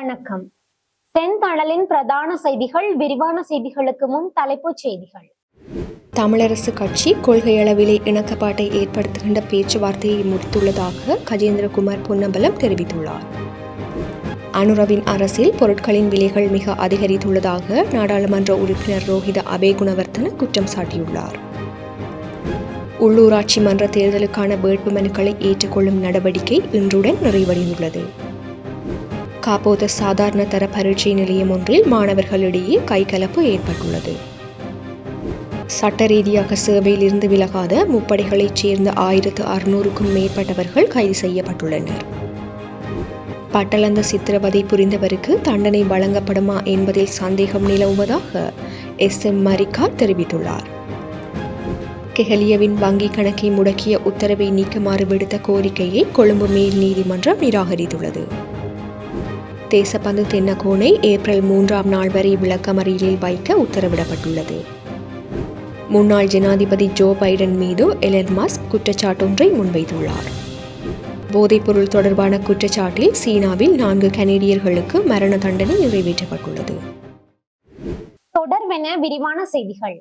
வணக்கம். செந்தணலின் பிரதான செய்திகள் விரிவான செய்திகளுக்கு முன் தலைப்புச் செய்திகள். தமிழரசு கட்சி கொள்கை அளவிலே இணக்கப்பாட்டை ஏற்படுத்துகின்ற பேச்சுவார்த்தையை முடித்துள்ளதாக கஜேந்திரகுமார் பொன்னம்பலம் தெரிவித்துள்ளார். அனுரவின் அரசில் பொருட்களின் விலைகள் மிக அதிகரித்துள்ளதாக நாடாளுமன்ற உறுப்பினர் ரோஹித அபேகுணவர்த்தன குற்றம் சாட்டியுள்ளார். உள்ளூராட்சி மன்ற தேர்தலுக்கான வேட்புமனுக்களை ஏற்றுக்கொள்ளும் நடவடிக்கை இன்றுடன் நிறைவடைந்துள்ளது. காப்போத சாதாரண தர பரீட்சை நிலையம் ஒன்றில் மாணவர்களிடையே கைகலப்பு ஏற்பட்டுள்ளது. சட்ட ரீதியாக சேவையிலிருந்து விலகாத முப்படைகளைச் சேர்ந்த ஆயிரத்து அறுநூறுக்கும் மேற்பட்டவர்கள் கைது செய்யப்பட்டுள்ளனர். பட்டளந்த சித்திரவதை புரிந்தவருக்கு தண்டனை வழங்கப்படுமா என்பதில் சந்தேகம் நிலவுவதாக எஸ். எம். மரிகா தெரிவித்துள்ளார். கெஹலியவின் வங்கிக் கணக்கை முடக்கிய உத்தரவை நீக்குமாறு விடுத்த கோரிக்கையை கொழும்பு மேல் நீதிமன்றம் நிராகரித்துள்ளது. தேசப்பந்து தென்னகோனை ஏப்ரல் மூன்றாம் நாள் வரை விளக்கமறியலில் வைக்க உத்தரவிடப்பட்டுள்ளது. முன்னாள் ஜனாதிபதி ஜோ பைடன் மீது எலன் மஸ்க் குற்றச்சாட்டொன்றை முன்வைத்துள்ளார். போதைப்பொருள் தொடர்பான குற்றச்சாட்டில் சீனாவில் நான்கு கனேடியர்களுக்கு மரண தண்டனை நிறைவேற்றப்பட்டுள்ளது. தொடர்வென விரிவான செய்திகள்.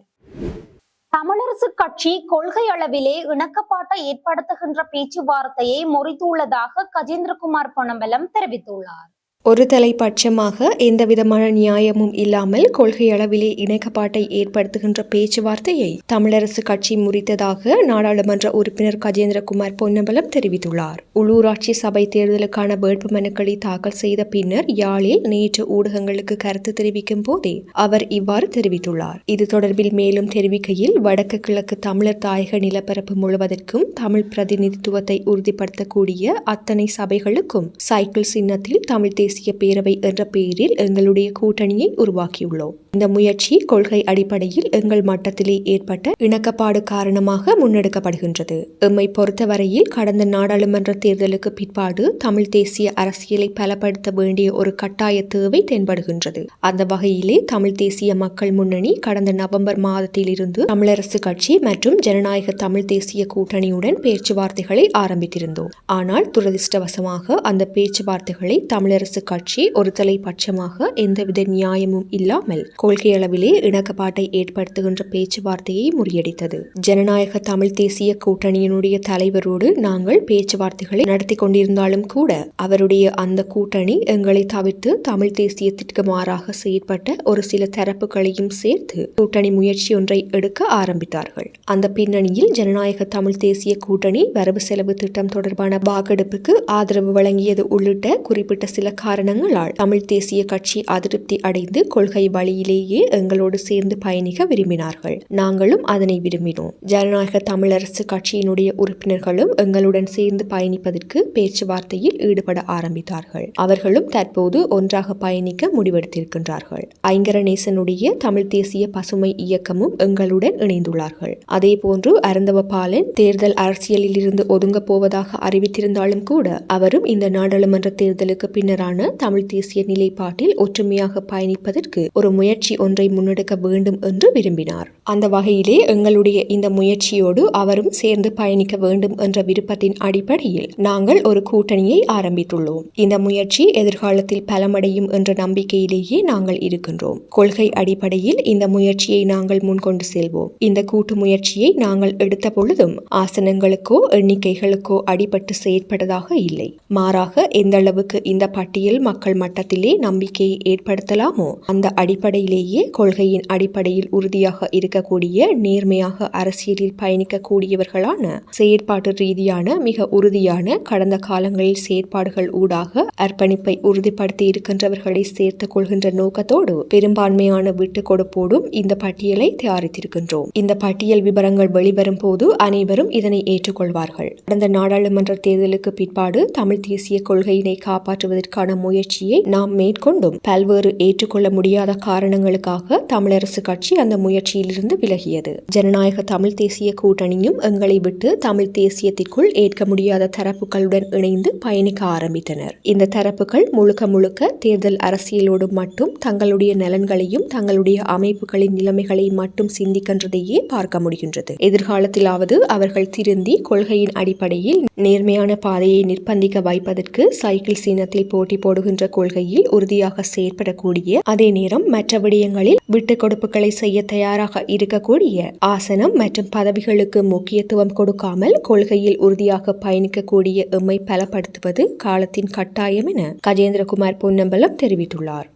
தமிழரசு கட்சி கொள்கை அளவிலே இணக்கப்பாட்டை ஏற்படுத்துகின்ற பேச்சுவார்த்தையை முறித்துள்ளதாக கஜேந்திரகுமார் பொன்னம்பலம் தெரிவித்துள்ளார். ஒரு தலைப்பட்சமாக எந்தவிதமான நியாயமும் இல்லாமல் கொள்கையளவிலே இணக்கப்பாட்டை ஏற்படுத்துகின்ற பேச்சுவார்த்தையை தமிழரசு கட்சி முறித்ததாக நாடாளுமன்ற உறுப்பினர் கஜேந்திரகுமார் பொன்னம்பலம் தெரிவித்துள்ளார். உள்ளூராட்சி சபை தேர்தலுக்கான வேட்பு மனுக்களை தாக்கல் செய்த பின்னர் யாழில் நேற்று ஊடகங்களுக்கு கருத்து தெரிவிக்கும் போதே அவர் இவ்வாறு தெரிவித்துள்ளார். இது தொடர்பில் மேலும் தெரிவிக்கையில் வடக்கு கிழக்கு தமிழர் தாயக நிலப்பரப்பு முழுவதற்கும் தமிழ் பிரதிநிதித்துவத்தை உறுதிப்படுத்தக்கூடிய அத்தனை சபைகளுக்கும் சைக்கிள் சின்னத்தில் தமிழ் தேசிய பேரவை என்ற பெயரில் எங்களுடைய கூட்டணியை உருவாக்கியுள்ளோம். இந்த முயற்சி கொள்கை அடிப்படையில் எங்கள் மட்டத்திலே ஏற்பட்ட இணக்கப்பாடு காரணமாக முன்னெடுக்கப்படுகின்றது. எம்மை பொறுத்தவரையில் கடந்த நாடாளுமன்ற தேர்தலுக்கு பிற்பாடு தமிழ் தேசிய அரசியலை பலப்படுத்த வேண்டிய ஒரு கட்டாய தேவை தென்படுகின்றது. அந்த வகையிலே தமிழ் தேசிய மக்கள் முன்னணி கடந்த நவம்பர் மாதத்திலிருந்து தமிழரசு கட்சி மற்றும் ஜனநாயக தமிழ் தேசிய கூட்டணியுடன் பேச்சுவார்த்தைகளை ஆரம்பித்திருந்தோம். ஆனால் துரதிர்ஷ்டவசமாக அந்த பேச்சுவார்த்தைகளை தமிழரசு கட்சி ஒரு தலைப்பட்சமாக எந்தவித நியாயமும் இல்லாமல் கொள்கை அளவிலே இணக்கப்பாட்டை ஏற்படுத்துகின்ற பேச்சுவார்த்தையை முறியடித்தது. ஜனநாயக தமிழ் தேசிய கூட்டணியினுடைய தலைவரோடு நாங்கள் பேச்சுவார்த்தைகளை நடத்தி கொண்டிருந்தாலும் கூட அவருடைய அந்த கூட்டணி எங்களை தவிர்த்து தமிழ் தேசியத்திற்கு மாறாக செயற்பட்ட ஒரு சில தரப்புகளையும் சேர்த்து கூட்டணி முயற்சி ஒன்றை எடுக்க ஆரம்பித்தார்கள். அந்த பின்னணியில் ஜனநாயக தமிழ் தேசிய கூட்டணி வரவு செலவு திட்டம் தொடர்பான வாக்கெடுப்புக்கு ஆதரவு வழங்கியது உள்ளிட்ட குறிப்பிட்ட சில காரணங்களால் தமிழ் தேசிய கட்சி அதிருப்தி அடைந்து கொள்கை வழியில் வழியிலேயே எங்களோடு சேர்ந்து பயணிக்க விரும்பினார்கள். நாங்களும் அதனை விரும்பினோம். ஜனநாயக தமிழரசு கட்சியினுடைய உறுப்பினர்களும் எங்களுடன் சேர்ந்து பயணிப்பதற்கு பேச்சுவார்த்தையில் ஈடுபட ஆரம்பித்தார்கள். அவர்களும் தற்போது ஒன்றாக பயணிக்க முடிவெடுத்திருக்கின்றார்கள். ஐங்கரநேசனுடைய தமிழ் தேசிய பசுமை இயக்கமும் எங்களுடன் இணைந்துள்ளார்கள். அதே போன்று அருந்தவ பாலன் தேர்தல் அரசியலில் இருந்து ஒதுங்க போவதாக அறிவித்திருந்தாலும் கூட அவரும் இந்த நாடாளுமன்ற தேர்தலுக்கு பின்னரான தமிழ் தேசிய நிலைப்பாட்டில் ஒற்றுமையாக பயணிப்பதற்கு ஒரு முயற்சி முயற்சி ஒன்றை முன்னெடுக்க வேண்டும் என்று விரும்பினார். அந்த வகையிலே எங்களுடைய இந்த முயற்சியோடு அவரும் சேர்ந்து பயணிக்க வேண்டும் என்ற விருப்பத்தின் அடிப்படையில் நாங்கள் ஒரு கூட்டணியை ஆரம்பித்துள்ளோம். இந்த முயற்சி எதிர்காலத்தில் பலமடையும் என்ற நம்பிக்கையிலேயே நாங்கள் இருக்கின்றோம். கொள்கை அடிப்படையில் இந்த முயற்சியை நாங்கள் முன்கொண்டு செல்வோம். இந்த கூட்டு முயற்சியை நாங்கள் எடுத்த பொழுதும் ஆசனங்களுக்கோ எண்ணிக்கைகளுக்கோ அடிபட்டு செயற்பட்டதாக இல்லை. மாறாக எந்த அளவுக்கு இந்த பட்டியல் மக்கள் மட்டத்திலே நம்பிக்கையை ஏற்படுத்தலாமோ அந்த அடிப்படையில் உண்மையிலேயே கொள்கையின் அடிப்படையில் உறுதியாக இருக்கக்கூடிய நேர்மையாக அரசியலில் பயணிக்கக்கூடியவர்களான செயற்பாட்டு ரீதியான மிக உறுதியான கடந்த காலங்களில் செயற்பாடுகள் ஊடாக அர்ப்பணிப்பை உறுதிப்படுத்தி இருக்கின்றவர்களை சேர்த்துக் கொள்கின்ற நோக்கத்தோடு பெரும்பான்மையான விட்டு கொடுப்போடும் இந்த பட்டியலை தயாரித்திருக்கின்றோம். இந்த பட்டியல் விவரங்கள் வெளிவரும் போது அனைவரும் இதனை ஏற்றுக்கொள்வார்கள். கடந்த நாடாளுமன்ற தேர்தலுக்கு பிற்பாடு தமிழ் தேசிய கொள்கையினை காப்பாற்றுவதற்கான முயற்சியை நாம் மேற்கொண்டும் பல்வேறு ஏற்றுக்கொள்ள முடியாத காரணங்களுக்காக தமிழரசு கட்சி அந்த முயற்சியிலிருந்து விலகியது. ஜனநாயக தமிழ் தேசிய கூட்டணியும் எங்களை விட்டு தமிழ் தேசியத்திற்குள் ஏற்க முடியாத தரப்புகளுடன் இணைந்து பயணிக்க ஆரம்பித்தனர். இந்த தரப்புகள் முழுக்க முழுக்க தேர்தல் அரசியலோடு மட்டும் தங்களுடைய நலன்களையும் தங்களுடைய அமைப்புகளின் நிலைமைகளை மட்டும் சிந்திக்கின்றதையே பார்க்க முடிகின்றது. எதிர்காலத்திலாவது அவர்கள் திருந்தி கொள்கையின் அடிப்படையில் நேர்மையான பாதையை நிர்பந்திக்க வைப்பதற்கு சைக்கிள் சீனத்தில் போட்டி போடுகின்ற கொள்கையில் உறுதியாக செயற்படக்கூடிய அதே நேரம் மற்றவர்கள் விடயங்களில் விட்டு கொடுப்புகளை செய்ய தயாராக இருக்கக்கூடிய ஆசனம் மற்றும் பதவிகளுக்கு முக்கியத்துவம் கொடுக்காமல் கொள்கையில் உறுதியாக பயணிக்கக்கூடிய எம்மை பலப்படுத்துவது காலத்தின் கட்டாயம் என கஜேந்திரகுமார் பொன்னம்பலம் தெரிவித்துள்ளார்.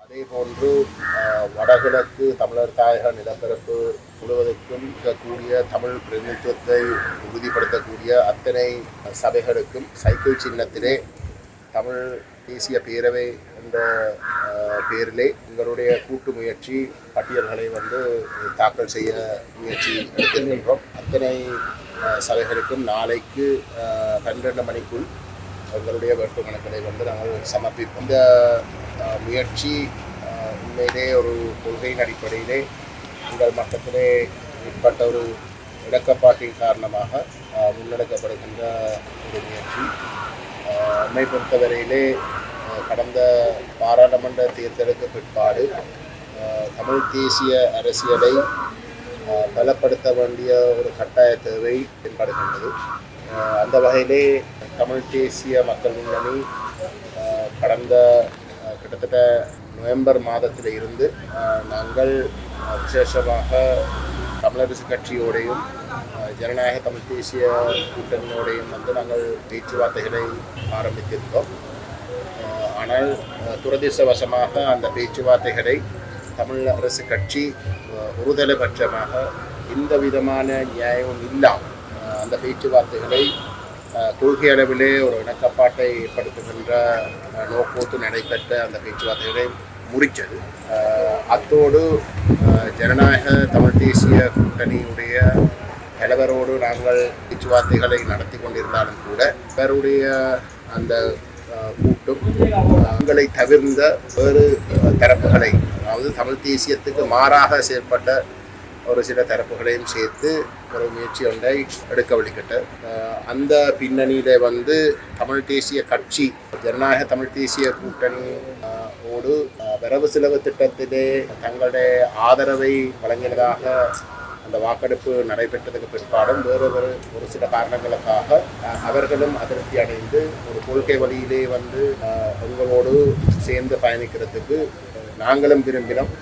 அதே போன்று வடகிழக்கு தமிழர் தாயக நிலப்பரப்பு முழுவதற்கும் இருக்கக்கூடிய தமிழ் பிரதிநிதித்துவத்தை உறுதிப்படுத்தக்கூடிய அத்தனை சபைகளுக்கும் சைக்கிள் சின்னத்திலே தமிழ் தேசிய பேரவை என்ற பேரிலே எங்களுடைய கூட்டு முயற்சி பட்டியல்களை வந்து தாக்கல் செய்ய முயற்சி எடுத்திருக்கின்றோம். அத்தனை சபைகளுக்கும் நாளைக்கு பன்னிரெண்டு மணிக்குள் எங்களுடைய வேட்புமனுக்களை வந்து நாங்கள் சமர்ப்பிப்போம். இந்த முயற்சி உண்மையிலே ஒரு கொள்கையின் அடிப்படையிலே உங்கள் மட்டத்திலே ஏற்பட்ட ஒரு இடக்கப்பாட்டின் காரணமாக முன்னெடுக்கப்படுகின்ற ஒரு முயற்சி. அஹ், என்னை பொறுத்தவரையிலே கடந்த பாராளுமன்ற தேர்தலுக்கு பிற்பாடு தமிழ் தேசிய அரசியலை பலப்படுத்த வேண்டிய ஒரு கட்டாய தேவை தென்படுகின்றது அந்த வகையிலே தமிழ் தேசிய மக்கள் முன்னணி கடந்த கிட்டத்தட்ட நவம்பர் மாதத்தில் இருந்து நாங்கள் விசேஷமாக தமிழரசு கட்சியோடையும் ஜனநாயக தமிழ் தேசிய கூட்டணியோடையும் வந்து நாங்கள் பேச்சுவார்த்தைகளை ஆரம்பித்திருந்தோம். ஆனால் அஹ், துரதிர்ஷ்டவசமாக அந்த பேச்சுவார்த்தைகளை தமிழ் அரசு கட்சி ஒருதலைபட்சமாக எந்த விதமான நியாயமும் இல்லாமல் அந்த பேச்சுவார்த்தைகளை கொள்கை அளவிலே ஒரு இணக்கப்பாட்டை ஏற்படுத்துகின்ற நோக்கோத்து நடைபெற்ற அந்த பேச்சுவார்த்தைகளை முடித்தது அத்தோடு ஜனநாயக தமிழ் தேசிய கூட்டணியுடைய தலைவரோடு நாங்கள் பேச்சுவார்த்தைகளை நடத்தி கொண்டிருந்தாலும் கூட அவருடைய அந்த கூட்டும். தங்களை தவிர்ந்த வேறு தரப்புகளை அதாவது தமிழ் தேசியத்துக்கு மாறாக செயல்பட்ட ஒரு சில தரப்புகளையும் சேர்த்து ஒரு முயற்சி ஒன்றை எடுக்க வழிகிட்ட அந்த பின்னணியில் வந்து தமிழ் தேசிய கட்சி ஜனநாயக தமிழ் தேசிய கூட்டணி ஓடு வரவு செலவு திட்டத்திலே தங்களுடைய ஆதரவை வழங்கினதாக அந்த வாக்கெடுப்பு நடைபெற்றதுக்கு பிற்பாடும் வேறு ஒரு ஒரு சில காரணங்களுக்காக அவர்களும் அதிருப்தி அடைந்து ஒரு கொள்கை வழியிலே வந்து உங்களோடு சேர்ந்து பயணிக்கிறதுக்கு நாங்களும் விரும்பினோம்.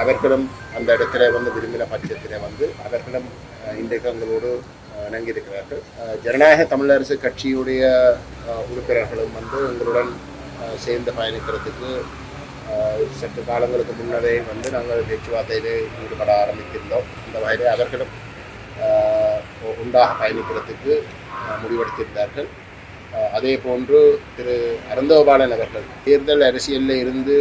அவர்களும் அந்த இடத்துல வந்து விரும்பின பட்சத்தில் வந்து அவர்களும் இன்றைக்கு எங்களோடு இணங்கியிருக்கிறார்கள். ஜனநாயக தமிழரசு கட்சியுடைய உறுப்பினர்களும் வந்து எங்களுடன் சேர்ந்து பயணிக்கிறதுக்கு சற்று காலங்களுக்கு முன்னரே வந்து நாங்கள் பேச்சுவார்த்தையிலே ஈடுபட ஆரம்பித்திருந்தோம். இந்த வகையிலே அவர்களும் உண்டாக பயணிக்கிறதுக்கு முடிவெடுத்திருந்தார்கள். அதே போன்று திரு அருந்தோபாலன் அவர்கள் தேர்தல் அரசியலில் இருந்து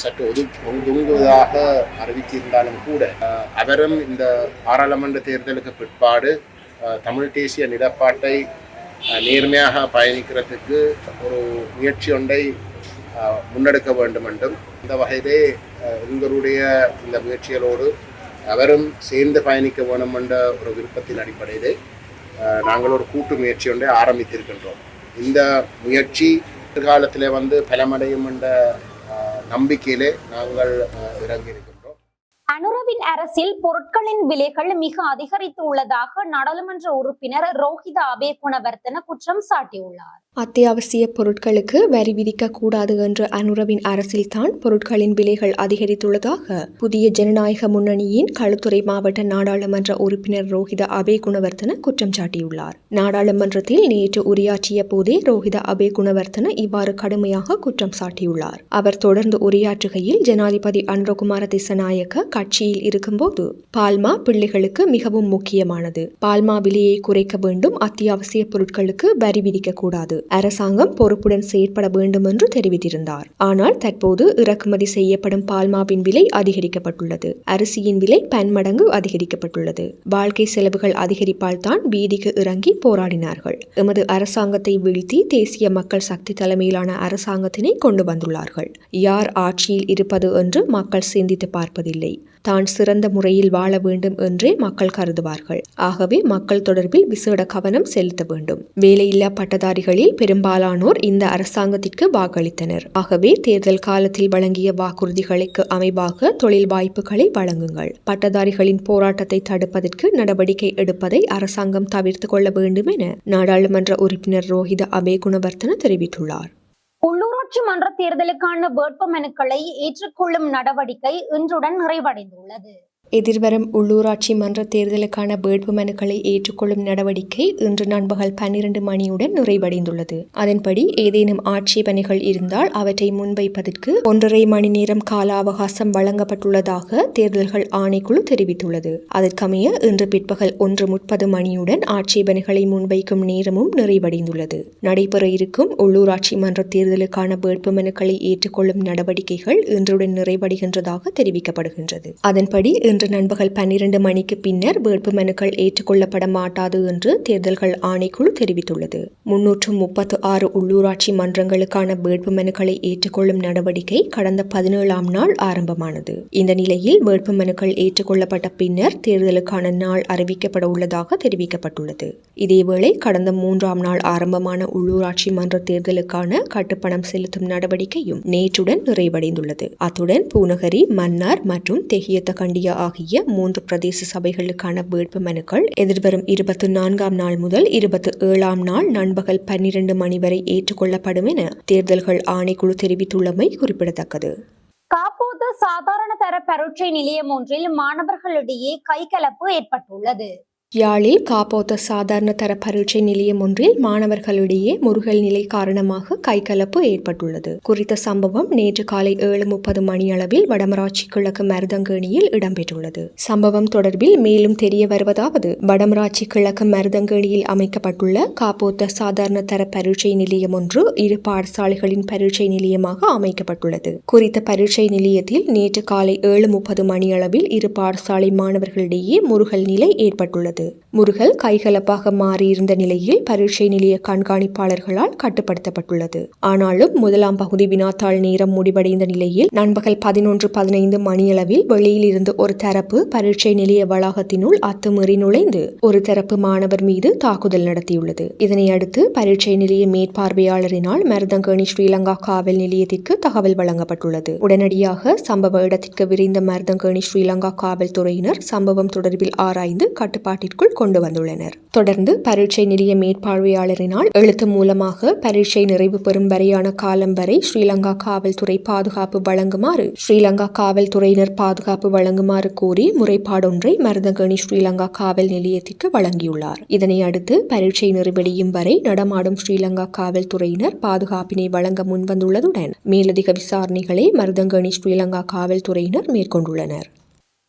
சற்று ஒது ஒதுங்குவதாக அறிவித்திருந்தாலும் கூட அவரும் இந்த பாராளுமன்ற தேர்தலுக்கு பிற்பாடு தமிழ் தேசிய நிலப்பாட்டை நேர்மையாக பயணிக்கிறதுக்கு ஒரு முயற்சி ஒன்றை முன்னெடுக்க வேண்டும் என்றும் இந்த வகையிலே எங்களுடைய இந்த முயற்சிகளோடு அவரும் சேர்ந்து பயணிக்க வேண்டும் என்ற ஒரு விருப்பத்தின் அடிப்படையிலே நாங்கள் ஒரு கூட்டு முயற்சி ஒன்றை ஆரம்பித்திருக்கின்றோம். இந்த முயற்சி எதிர்காலத்திலே வந்து பலமடையும் என்ற நம்பிக்கையிலே நாங்கள் இறங்கியிருக்கிறோம். அனுரவின் அரசில் பொருட்களின் விலைகள் மிக அதிகரித்து உள்ளதாக நாடாளுமன்ற உறுப்பினர் ரோஹித அபே குணவர்த்தன குற்றம் சாட்டியுள்ளார். அத்தியாவசிய பொருட்களுக்கு வரி விதிக்க கூடாது என்ற அனுரவின் அரசில்தான் பொருட்களின் விலைகள் அதிகரித்துள்ளதாக புதிய ஜனநாயக முன்னணியின் களுத்துறை மாவட்ட நாடாளுமன்ற உறுப்பினர் ரோஹித அபே குணவர்த்தன குற்றம் சாட்டியுள்ளார். நாடாளுமன்றத்தில் நேற்று உரையாற்றிய போதே ரோஹித அபே குணவர்த்தன இவ்வாறு கடுமையாக குற்றம் சாட்டியுள்ளார். அவர் தொடர்ந்து உரையாற்றுகையில் ஜனாதிபதி அனுரகுமார திசநாயக்க ஆட்சியில் இருக்கும்போது பால்மா பிள்ளைகளுக்கு மிகவும் முக்கியமானது. பால்மா விலையை குறைக்க வேண்டும் அத்தியாவசிய பொருட்களுக்கு வரி விதிக்க கூடாது அரசாங்கம் பொறுப்புடன் செயற்பட வேண்டும் என்று தெரிவித்திருந்தார். ஆனால் தற்போது இறக்குமதி செய்யப்படும் பால்மாவின் விலை அதிகரிக்கப்பட்டுள்ளது. அரிசியின் விலை பன்மடங்கு அதிகரிக்கப்பட்டுள்ளது. வாழ்க்கை செலவுகள் அதிகரிப்பால் தான் வீதிக்கு இறங்கி போராடினார்கள். எமது அரசாங்கத்தை வீழ்த்தி தேசிய மக்கள் சக்தி தலைமையிலான அரசாங்கத்தினை கொண்டு வந்துள்ளார்கள். யார் ஆட்சியில் இருப்பது என்று மக்கள் சிந்தித்து பார்ப்பதில்லை. தான் சிறந்த முறையில் வாழ வேண்டும் என்றே மக்கள் கருதுவார்கள். ஆகவே மக்கள் தொடர்பில் விசேட கவனம் செலுத்த வேண்டும். வேலையில்லா பட்டதாரிகளில் பெரும்பாலானோர் இந்த அரசாங்கத்திற்கு வாக்களித்தனர். ஆகவே தேர்தல் காலத்தில் வழங்கிய வாக்குறுதிகளுக்கு அமைவாக தொழில் வாய்ப்புகளை வழங்குங்கள். பட்டதாரிகளின் போராட்டத்தை தடுப்பதற்கு நடவடிக்கை எடுப்பதை அரசாங்கம் தவிர்த்து கொள்ள வேண்டும் என நாடாளுமன்ற உறுப்பினர் ரோஹித அபே குணவர்த்தன தெரிவித்துள்ளார். உள்ளாட்சி மன்ற தேர்தலுக்கான வேட்புமனுக்களை ஏற்றுக்கொள்ளும் நடவடிக்கை இன்றுடன் நிறைவடைந்துள்ளது. எதிர்வரும் உள்ளூராட்சி மன்ற தேர்தலுக்கான வேட்புமனுக்களை ஏற்றுக்கொள்ளும் நடவடிக்கை இன்று நண்பகல் பன்னிரண்டு மணியுடன் நிறைவடைந்துள்ளது. அதன்படி ஏதேனும் ஆட்சேபனைகள் இருந்தால் அவற்றை முன்வைப்பதற்கு ஒன்றரை மணி நேரம் கால அவகாசம் வழங்கப்பட்டுள்ளதாக தேர்தல்கள் ஆணைக்குழு தெரிவித்துள்ளது. அதற்கமைய இன்று பிற்பகல் ஒன்று முப்பது மணியுடன் ஆட்சேபனைகளை முன்வைக்கும் நேரமும் நிறைவடைந்துள்ளது. நடைபெற இருக்கும் உள்ளூராட்சி மன்ற தேர்தலுக்கான வேட்புமனுக்களை ஏற்றுக்கொள்ளும் நடவடிக்கைகள் இன்றுடன் நிறைவடைகின்றதாக தெரிவிக்கப்படுகின்றது. அதன்படி இன்று நண்பகல் பன்னிரண்டு மணிக்கு பின்னர் வேட்பு மனுக்கள் ஏற்றுக்கொள்ளப்பட மாட்டாது என்று தேர்தல்கள் ஆணைக்குழு தெரிவித்துள்ளது. முன்னூற்று முப்பத்து ஆறு உள்ளூராட்சி மன்றங்களுக்கான வேட்பு மனுக்களை ஏற்றுக்கொள்ளும் நடவடிக்கை கடந்த பதினேழாம் நாள் ஆரம்பமானது. இந்த நிலையில் வேட்பு மனுக்கள் ஏற்றுக்கொள்ளப்பட்ட பின்னர் தேர்தலுக்கான நாள் அறிவிக்கப்பட உள்ளதாக தெரிவிக்கப்பட்டுள்ளது. இதேவேளை கடந்த மூன்றாம் நாள் ஆரம்பமான உள்ளூராட்சி மன்ற தேர்தலுக்கான கட்டுப்பணம் செலுத்தும் நடவடிக்கையும் நேற்றுடன் நிறைவடைந்துள்ளது. அத்துடன் பூநகரி மன்னார் மற்றும் தெஹியத்த கண்டியா ஆகிய மூன்று பிரதேச சபைகளுக்கான வேட்பு மனுக்கள் எதிர்வரும் இருபத்தி நான்காம் நாள் முதல் இருபத்தி ஏழாம் நாள் நண்பகல் பன்னிரண்டு மணி வரை ஏற்றுக்கொள்ளப்படும் என தேர்தல்கள் ஆணைக்குழு தெரிவித்துள்ளமை குறிப்பிடத்தக்கது. காப்போது சாதாரண தர பரீட்சை நிலையம் ஒன்றில் மாணவர்களிடையே கைகலப்பு ஏற்பட்டுள்ளது. யாழில் காப்போத்த சாதாரண தர பரீட்சை நிலையம் ஒன்றில் மாணவர்களிடையே முருகல் நிலை காரணமாக கைகலப்பு ஏற்பட்டுள்ளது. குறித்த சம்பவம் நேற்று காலை ஏழு முப்பது மணியளவில் வடமராட்சி கிழக்கு மருதங்கேணியில் இடம்பெற்றுள்ளது. சம்பவம் தொடர்பில் மேலும் தெரிய வருவதாவது வடமராட்சி கிழக்கு மருதங்கேணியில் அமைக்கப்பட்டுள்ள காப்போத்த சாதாரண தர பரீட்சை நிலையம் ஒன்று இரு பாடசாலைகளின் பரீட்சை நிலையமாக அமைக்கப்பட்டுள்ளது. குறித்த பரீட்சை நிலையத்தில் நேற்று காலை ஏழு முப்பது மணியளவில் இரு பாடசாலை மாணவர்களிடையே முருகல் நிலை ஏற்பட்டுள்ளது. முருகல் கைகலப்பாக மாறியிருந்த நிலையில் பரீட்சை நிலைய கண்காணிப்பாளர்களால் கட்டுப்படுத்தப்பட்டுள்ளது. ஆனாலும் முதலாம் பகுதி வினாத்தாள் நேரம் முடிவடைந்த நிலையில் நண்பகல் பதினொன்று பதினைந்து மணியளவில் வெளியில் இருந்து ஒரு தரப்பு பரீட்சை நிலைய வளாகத்தினுள் அத்துமீறி நுழைந்து ஒரு தரப்பு மாணவர் மீது தாக்குதல் நடத்தியுள்ளது. இதனையடுத்து பரீட்சை நிலைய மேற்பார்வையாளரினால் மருதங்கேணி ஸ்ரீலங்கா காவல் நிலையத்திற்கு தகவல் வழங்கப்பட்டுள்ளது. உடனடியாக சம்பவ இடத்திற்கு விரைந்த மருதங்கேணி ஸ்ரீலங்கா காவல்துறையினர் சம்பவம் தொடர்பில் ஆராய்ந்து கட்டுப்பாட்டிற்குள் கொண்டு வந்துள்ளனர் தொடர்ந்து பரீட்சை நிலைய மேற்பார்வையாளரினால் எழுத்து மூலமாக பரீட்சை நிறைவு பெறும் வரையான காலம் வரை ஸ்ரீலங்கா காவல்துறை பாதுகாப்பு வழங்குமாறு ஸ்ரீலங்கா காவல்துறையினர் பாதுகாப்பு வழங்குமாறு கோரி முறைப்பாடொன்றை மருதங்கணி ஸ்ரீலங்கா காவல் நிலையத்திற்கு வழங்கியுள்ளார். இதனை அடுத்து பரீட்சை நிறைவடையும் வரை நடமாடும் ஸ்ரீலங்கா காவல்துறையினர் பாதுகாப்பினை வழங்க முன்வந்துள்ளதுடன் மேலதிக விசாரணைகளை மருதங்கணி ஸ்ரீலங்கா காவல்துறையினர் மேற்கொண்டுள்ளனர்.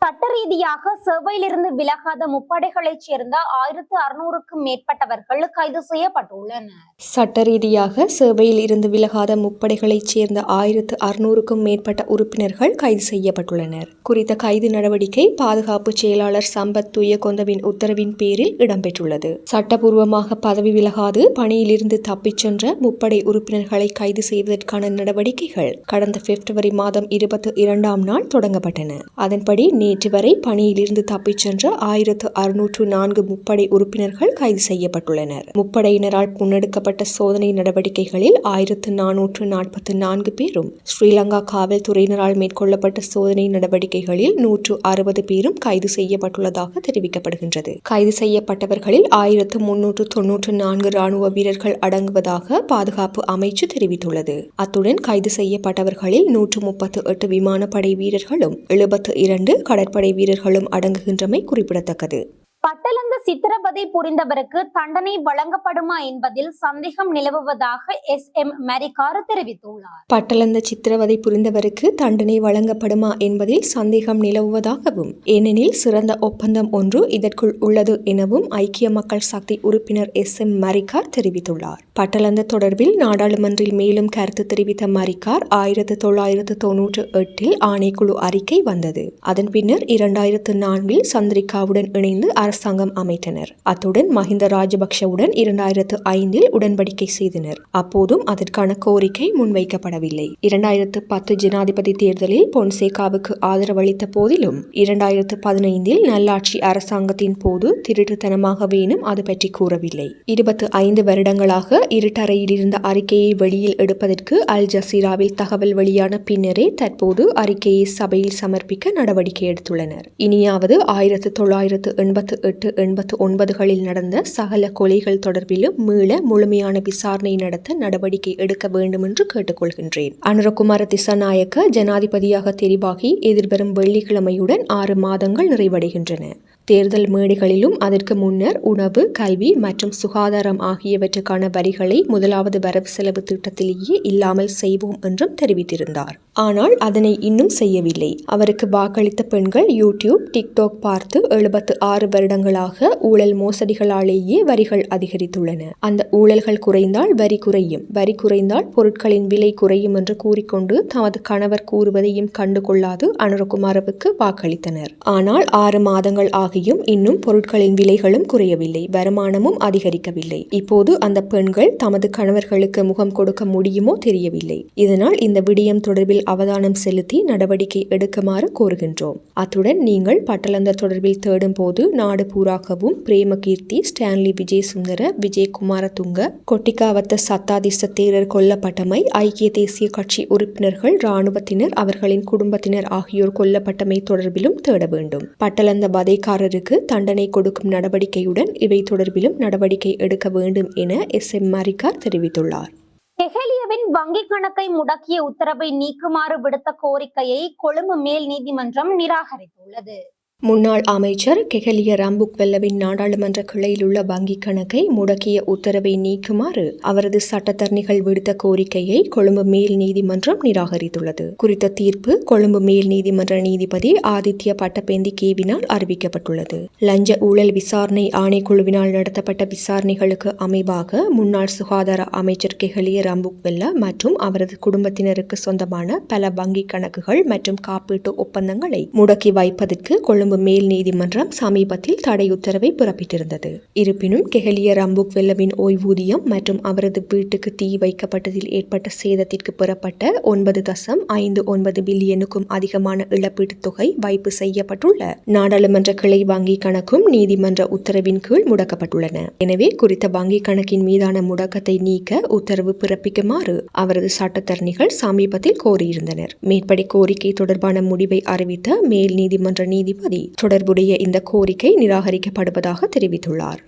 சட்ட ரீதியாக சேவையிலிருந்து விலகாத முப்படைகளைச் சேர்ந்த ஆயிரத்து அறுநூறுக்கும் மேற்பட்டவர்கள் கைது செய்யப்பட்டுள்ளனர். சட்ட ரீதியாக சேவையில் இருந்து விலகாத முப்படைகளைச் சேர்ந்த ஆயிரத்து அறுநூறுக்கும் மேற்பட்ட உறுப்பினர்கள் கைது செய்யப்பட்டுள்ளனர். குறித்த கைது நடவடிக்கை பாதுகாப்பு செயலாளர் சம்பத் துயகொந்தவின் உத்தரவின் பேரில் இடம்பெற்றுள்ளது. சட்டபூர்வமாக பதவி விலகாது பணியிலிருந்து தப்பிச் சென்ற முப்படை உறுப்பினர்களை கைது செய்வதற்கான நடவடிக்கைகள் கடந்த பிப்ரவரி மாதம் இருபத்தி இரண்டாம் நாள் தொடங்கப்பட்டன. அதன்படி நேற்று வரை பணியிலிருந்து தப்பிச் சென்ற ஆயிரத்து அறுநூற்று நான்கு முப்படை உறுப்பினர்கள் கைது செய்யப்பட்டுள்ளனர். முப்படையினரால் முன்னெடுக்கப்பட்ட சோதனை நடவடிக்கைகளில் ஆயிரத்து நானூற்று நாற்பத்தி நான்கு பேரும் ஸ்ரீலங்கா காவல்துறையினரால் மேற்கொள்ளப்பட்ட சோதனை நடவடிக்கைகளில் நூற்று அறுபது பேரும் கைது செய்யப்பட்டுள்ளதாக தெரிவிக்கப்படுகின்றது. கைது செய்யப்பட்டவர்களில் ஆயிரத்து முன்னூற்று தொன்னூற்று நான்கு ராணுவ வீரர்கள் அடங்குவதாக பாதுகாப்பு அமைச்சு தெரிவித்துள்ளது. அத்துடன் கைது செய்யப்பட்டவர்களில் நூற்று முப்பத்து எட்டு விமானப்படை வீரர்களும் எழுபத்து இரண்டு கடற்படை வீரர்களும் அடங்குகின்றமை குறிப்பிடத்தக்கது. பட்டலந்த சித்திரவதை புரிந்தவருக்கு தண்டனை வழங்கப்படுமா என்பதில் சந்தேகம் நிலவுவதாக எஸ் எம் மரிகார் தெரிவித்துள்ளார். பட்டலந்த சித்திரவதை புரிந்தவருக்கு தண்டனை வழங்கப்படுமா என்பதில் சந்தேகம் நிலவுவதாகவும் ஏனெனில் சிறந்த ஒப்பந்தம் ஒன்று இதற்குள் உள்ளது எனவும் ஐக்கிய மக்கள் சக்தி உறுப்பினர் எஸ் எம் மரிகார் தெரிவித்துள்ளார். பட்டலந்த தொடர்பில் நாடாளுமன்றில் மேலும் கருத்து தெரிவித்த மரிகார் ஆயிரத்து தொள்ளாயிரத்து தொன்னூற்று எட்டில் ஆணைக்குழு அறிக்கை வந்தது. அதன் பின்னர் இரண்டாயிரத்து நான்கில் சந்திரிகாவுடன் இணைந்து அரசாங்கம் அமைத்தனர். அத்துடன் மஹிந்த ராஜபக்ஷவுடன் இரண்டாயிரத்து ஐந்தில் உடன்படிக்கை செய்தனர். அப்போதும் அதற்கான கோரிக்கை முன்வைக்கப்படவில்லை. இரண்டாயிரத்து பத்து ஜனாதிபதி தேர்தலில் பொன்சேகாவுக்கு ஆதரவளித்த போதிலும் இரண்டாயிரத்து பதினைந்தில் நல்லாட்சி அரசாங்கத்தின் போது திருட்டுத்தனமாகவேனும் அது பற்றி கூறவில்லை. இருபத்து ஐந்து வருடங்களாக இருட்டறையில் இருந்த அறிக்கையை வெளியில் எடுப்பதற்கு அல் ஜசீராவில் தகவல் வெளியான பின்னரே தற்போது அறிக்கையை சபையில் சமர்ப்பிக்க நடவடிக்கை எடுத்துள்ளனர். இனியாவது ஆயிரத்து தொள்ளாயிரத்து எண்பத்து எட்டு எண்பத்து ஒன்பதுகளில் நடந்த சகல கொலைகள் தொடர்பிலும் மீள முழுமையான விசாரணை நடத்த நடவடிக்கை எடுக்க வேண்டும் என்று கேட்டுக்கொள்கின்றேன். அனுரகுமார திசாநாயக்க ஜனாதிபதியாக தெரிவாகி எதிர்வரும் வெள்ளிக்கிழமையுடன் ஆறு மாதங்கள் நிறைவடைகின்றன. தேர்தல் மேடைகளிலும் அதற்கு முன்னர் உணவு கல்வி மற்றும் சுகாதாரம் ஆகியவற்றுக்கான வரிகளை முதலாவது வரவு செலவு திட்டத்திலேயே இல்லாமல் செய்வோம் என்றும் தெரிவித்திருந்தார். ஆனால் அதனை இன்னும் செய்யவில்லை. அவருக்கு வாக்களித்த பெண்கள் யூடியூப் டிக்டாக் பார்த்து எழுபத்து ஆறு வருடங்களாக ஊழல் மோசடிகளாலேயே வரிகள் அதிகரித்துள்ளன. அந்த ஊழல்கள் குறைந்தால் வரி குறையும். வரி குறைந்தால் பொருட்களின் விலை குறையும் என்று கூறிக்கொண்டு தமது கணவர் கூறுவதையும் கண்டுகொள்ளாது அனுரகுமாரவுக்கு வாக்களித்தனர். ஆனால் ஆறு மாதங்கள் ஆகியும் இன்னும் பொருட்களின் விலைகளும் குறையவில்லை வருமானமும் அதிகரிக்கவில்லை. இப்போது அந்த பெண்கள் தமது கணவர்களுக்கு முகம் கொடுக்க முடியுமோ தெரியவில்லை. இதனால் இந்த விடயம் தொடர்பில் அவதானம் செலுத்தி நடவடிக்கை எடுக்குமாறு கோருகின்றோம். அத்துடன் நீங்கள் பட்டலந்த தொடர்பில் தேடும் போது நாடு பூராகவும் பிரேமகீர்த்தி ஸ்டான்லி விஜய் சுந்தர விஜய் குமாரதுங்க கொட்டிக்காவத்த சத்தாதிச தேரர் கொல்லப்பட்டமை ஐக்கிய தேசிய கட்சி உறுப்பினர்கள் இராணுவத்தினர் அவர்களின் குடும்பத்தினர் ஆகியோர் கொல்லப்பட்டமை தொடர்பிலும் தேட வேண்டும். பட்டலந்த வதைக்காரர் வதைக்காரருக்கு தண்டனை கொடுக்கும் நடவடிக்கையுடன் இவை தொடர்பிலும் நடவடிக்கை எடுக்க வேண்டும் என எஸ் எம் மரிக்கார் தெரிவித்துள்ளார். கெஹலியவின் வங்கிக் கணக்கை முடக்கிய உத்தரவை நீக்குமாறு விடுத்த கோரிக்கையை கொழும்பு மேல் நீதிமன்றம் நிராகரித்துள்ளது. முன்னாள் அமைச்சர் கெகலிய ராம்புக்வெல்லவின் நாடாளுமன்ற கிளையில் உள்ள வங்கிக் கணக்கை முடக்கிய உத்தரவை நீக்குமாறு அவரது சட்டத்தரணிகள் விடுத்த கோரிக்கையை கொழும்பு மேல் நீதிமன்றம் நிராகரித்துள்ளது. குறித்த தீர்ப்பு கொழும்பு மேல் நீதிமன்ற நீதிபதி ஆதித்ய பட்டபேந்தி கேவினால் அறிவிக்கப்பட்டுள்ளது. லஞ்ச ஊழல் விசாரணை ஆணைக்குழுவினால் நடத்தப்பட்ட விசாரணைகளுக்கு அமைவாக முன்னாள் சுகாதார அமைச்சர் கெகலிய ராம்புக்வெல்ல மற்றும் அவரது குடும்பத்தினருக்கு சொந்தமான பல வங்கிக் கணக்குகள் மற்றும் காப்பீட்டு ஒப்பந்தங்களை முடக்கி வைப்பதற்கு கொழும்பு மேல் நீதிமன்றம் சமீபத்தில் தடை உத்தரவை பிறப்பித்திருந்தது. இருப்பினும் கெஹலிய ரம்புக் வெல்லவின் ஓய்வூதியம் மற்றும் அவரது வீட்டுக்கு தீ வைக்கப்பட்டதில் ஏற்பட்ட சேதத்திற்கு பெறப்பட்ட ஒன்பது தசம் ஐந்து ஒன்பது பில்லியனுக்கும் அதிகமான இழப்பீட்டுத் தொகை வைப்பு செய்யப்பட்டுள்ள. நாடாளுமன்ற கிளை வங்கி கணக்கும் நீதிமன்ற உத்தரவின் கீழ் முடக்கப்பட்டுள்ளன. எனவே குறித்த வங்கி கணக்கின் மீதான முடக்கத்தை நீக்க உத்தரவு பிறப்பிக்குமாறு அவரது சட்டத்தரணிகள் சமீபத்தில் கோரியிருந்தனர். மேற்படி கோரிக்கை தொடர்பான முடிவை அறிவித்த மேல் நீதிமன்ற நீதிபதி தொடர்புடைய இந்த கோரிக்கை நிராகரிக்கப்படுவதாக தெரிவித்துள்ளார்.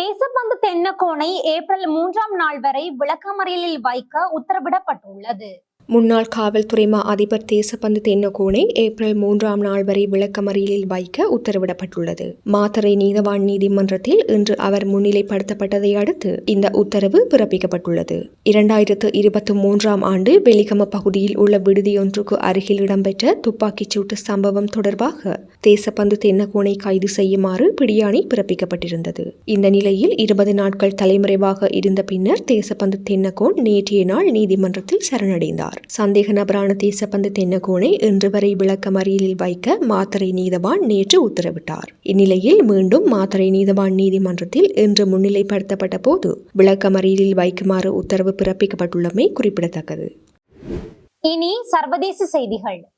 தேசப்பந்து தென்னக்கோனை ஏப்ரல் மூன்றாம் நாள் வரை விளக்கமறியலில் வைக்க உத்தரவிடப்பட்டுள்ளது. முன்னாள் காவல்துறை மா அதிபர் தேசப்பந்து தென்னகோனை ஏப்ரல் மூன்றாம் நாள் வரை விளக்கமறியலில் வைக்க உத்தரவிடப்பட்டுள்ளது. மாத்தறை நீதவான் நீதிமன்றத்தில் இன்று அவர் முன்னிலைப்படுத்தப்பட்டதை அடுத்து இந்த உத்தரவு பிறப்பிக்கப்பட்டுள்ளது. இரண்டாயிரத்து இருபத்தி மூன்றாம் ஆண்டு வெலிகம பகுதியில் உள்ள விடுதியொன்றுக்கு அருகில் இடம்பெற்ற துப்பாக்கிச் சூட்டு சம்பவம் தொடர்பாக தேசப்பந்து தென்னகோனை கைது செய்யுமாறு பிடியாணை பிறப்பிக்கப்பட்டிருந்தது. இந்த நிலையில் இருபது நாட்கள் தலைமறைவாக இருந்த பின்னர் தேசப்பந்து தென்னகோன் நேற்றைய நாள் நீதிமன்றத்தில் சரணடைந்தார். சந்தேக நபரான தேசப்பந்து தென்னகோனை இன்று வரை விளக்கமறியலில் வைக்க மாத்தறை நீதவான் நேற்று உத்தரவிட்டார். இந்நிலையில் மீண்டும் மாத்தறை நீதவான் நீதிமன்றத்தில் இன்று முன்னிலைப்படுத்தப்பட்ட போது விளக்கமறியலில் வைக்குமாறு உத்தரவு பிறப்பிக்கப்பட்டுள்ளமை குறிப்பிடத்தக்கது. இனி சர்வதேச செய்திகள்.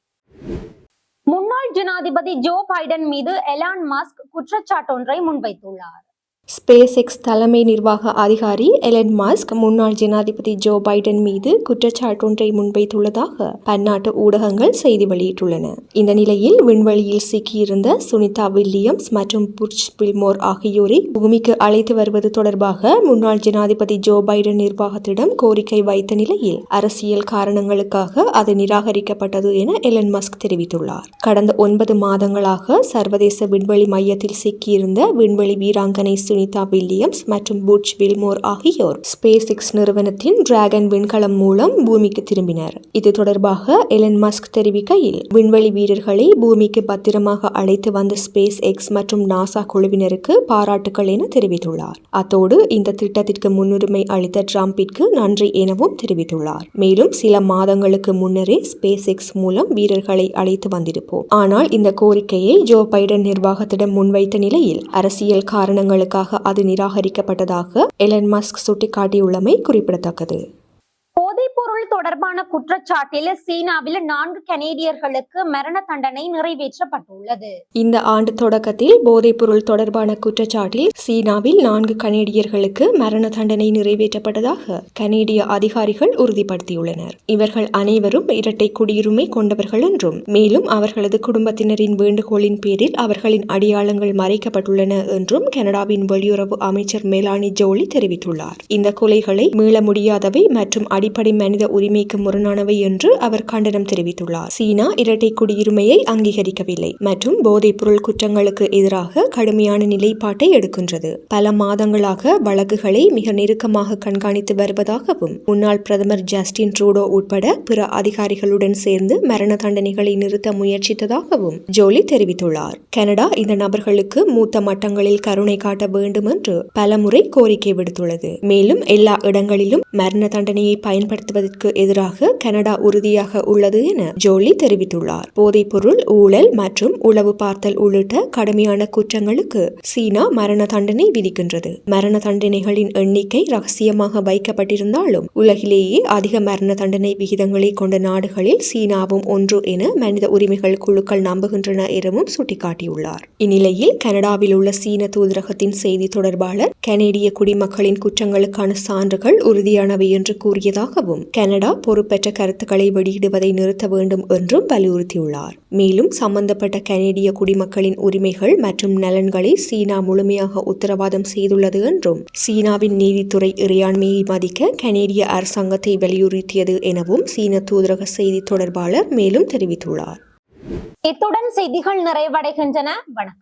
முன்னாள் ஜனாதிபதி ஜோ பைடன் மீது எலான் மாஸ்க் குற்றச்சாட்டொன்றை முன்வைத்துள்ளார். ஸ்பேஸ் எக்ஸ் தலைமை நிர்வாக அதிகாரி எலன் மாஸ்க் முன்னாள் ஜனாதிபதி ஜோ பைடன் மீது குற்றச்சாட்டொன்றை முன்வைத்துள்ளதாக பன்னாட்டு ஊடகங்கள் செய்தி வெளியிட்டுள்ளன. இந்த நிலையில் விண்வெளியில் சிக்கியிருந்த சுனிதா வில்லியம்ஸ் மற்றும் புர்ச் பில்மோர் ஆகியோரை பூமிக்கு அழைத்து வருவது தொடர்பாக முன்னாள் ஜனாதிபதி ஜோ பைடன் நிர்வாகத்திடம் கோரிக்கை வைத்த நிலையில் அரசியல் காரணங்களுக்காக அது நிராகரிக்கப்பட்டது என எலன் மஸ்க் தெரிவித்துள்ளார். கடந்த ஒன்பது மாதங்களாக சர்வதேச விண்வெளி மையத்தில் சிக்கியிருந்த விண்வெளி வீராங்கனை வினிதா வில்லியம்ஸ் மற்றும் புட்ச் வில்மோர் ஆகியோர் ஸ்பேஸ் எக்ஸ் நிறுவனத்தின் டிராகன் விண்கலம் மூலம் பூமிக்கு திரும்பினர். இது தொடர்பாக எலன் மஸ்க் தெரிவிக்கையில் விண்வெளி வீரர்களை பூமிக்கு பத்திரமாக அழைத்து வந்த ஸ்பேஸ் எக்ஸ் மற்றும் நாசா குழுவினருக்கு பாராட்டுகள் என தெரிவித்துள்ளார். அத்தோடு இந்த திட்டத்திற்கு முன்னுரிமை அளித்த டிரம்பிற்கு நன்றி எனவும் தெரிவித்துள்ளார். மேலும் சில மாதங்களுக்கு முன்னரே ஸ்பேஸ் எக்ஸ் மூலம் வீரர்களை அழைத்து வந்திருப்போம். ஆனால் இந்த கோரிக்கையை ஜோ பைடன் நிர்வாகத்திடம் முன்வைத்த நிலையில் அரசியல் காரணங்களுக்காக அது நிராகரிக்கப்பட்டதாக எலன் மஸ்க் சுட்டிக்காட்டியுள்ளமை குறிப்பிடத்தக்கது. பொருள் தொடர்பான குற்றச்சாட்டில் சீனாவில் நான்கு கனேடியர்களுக்கு மரண தண்டனை நிறைவேற்றப்பட்டுள்ளது. இந்த ஆண்டு தொடக்கத்தில் போதைப்பொருள் தொடர்பான குற்றச்சாட்டில் சீனாவில் நான்கு கனேடியர்களுக்கு மரண தண்டனை நிறைவேற்றப்பட்டதாக கனேடிய அதிகாரிகள் உறுதிப்படுத்தியுள்ளனர். இவர்கள் அனைவரும் இரட்டை குடியுரிமை கொண்டவர்கள் என்றும் மேலும் அவர்களது குடும்பத்தினரின் வேண்டுகோளின் பேரில் அவர்களின் அடையாளங்கள் மறைக்கப்பட்டுள்ளன என்றும் கனடாவின் வெளியுறவு அமைச்சர் மேலானி ஜோலி தெரிவித்துள்ளார். இந்த கொலைகளை மீள முடியாதவை மற்றும் அடிப்படை மனித உரிமைக்கு முரணானவை என்று அவர் கண்டனம் தெரிவித்துள்ளார். சீனா இரட்டை குடியுரிமையை அங்கீகரிக்கவில்லை மற்றும் போதைப் பொருள் குற்றங்களுக்கு எதிராக கடுமையான நிலைப்பாட்டை எடுக்கின்றது. பல மாதங்களாக வழக்குகளை மிக நெருக்கமாக கண்காணித்து வருவதாகவும் முன்னாள் பிரதமர் ஜஸ்டின் ட்ரூடோ உட்பட பிற அதிகாரிகளுடன் சேர்ந்து மரண தண்டனைகளை நிறுத்த முயற்சித்ததாகவும் ஜோலி தெரிவித்துள்ளார். கனடா இந்த நபர்களுக்கு மூத்த மட்டங்களில் கருணை காட்ட வேண்டும் என்று பலமுறை கோரிக்கை விடுத்துள்ளது. மேலும் எல்லா இடங்களிலும் மரண தண்டனையை பயன்படுத்துவதற்கு எதிராக கனடா உறுதியாக உள்ளது என ஜோலி தெரிவித்துள்ளார். போதைப்பொருள் ஊழல் மற்றும் உளவு பார்த்தல் உள்ளிட்ட கடுமையான குற்றங்களுக்கு சீனா மரண தண்டனை விதிக்கின்றது. மரண தண்டனைகளின் எண்ணிக்கை ரகசியமாக வைக்கப்பட்டிருந்தாலும் உலகிலேயே அதிக மரண தண்டனை விகிதங்களை கொண்ட நாடுகளில் சீனாவும் ஒன்று என மனித உரிமைகள் குழுக்கள் நம்புகின்றன எனவும் சுட்டிக்காட்டியுள்ளார். இந்நிலையில் கனடாவில் உள்ள சீன தூதரகத்தின் செய்தி தொடர்பாளர் கனேடிய குடிமக்களின் குற்றங்களுக்கான சான்றுகள் உறுதியானவை என்று கூறியதாகவும் கனடா பொறுப்பற்ற கருத்துக்களை வெளியிடுவதை நிறுத்த வேண்டும் என்றும் வலியுறுத்தியுள்ளார். மேலும் சம்பந்தப்பட்ட கனேடிய குடிமக்களின் உரிமைகள் மற்றும் நலன்களை சீனா முழுமையாக உத்தரவாதம் செய்துள்ளது என்றும் சீனாவின் நீதித்துறை இறையாண்மையை மதிக்க கனேடிய அரசாங்கத்தை வலியுறுத்தியது எனவும் சீன தூதரக செய்தி தொடர்பாளர் மேலும் தெரிவித்துள்ளார். இத்துடன் செய்திகள் நிறைவடைகின்றன. வணக்கம்.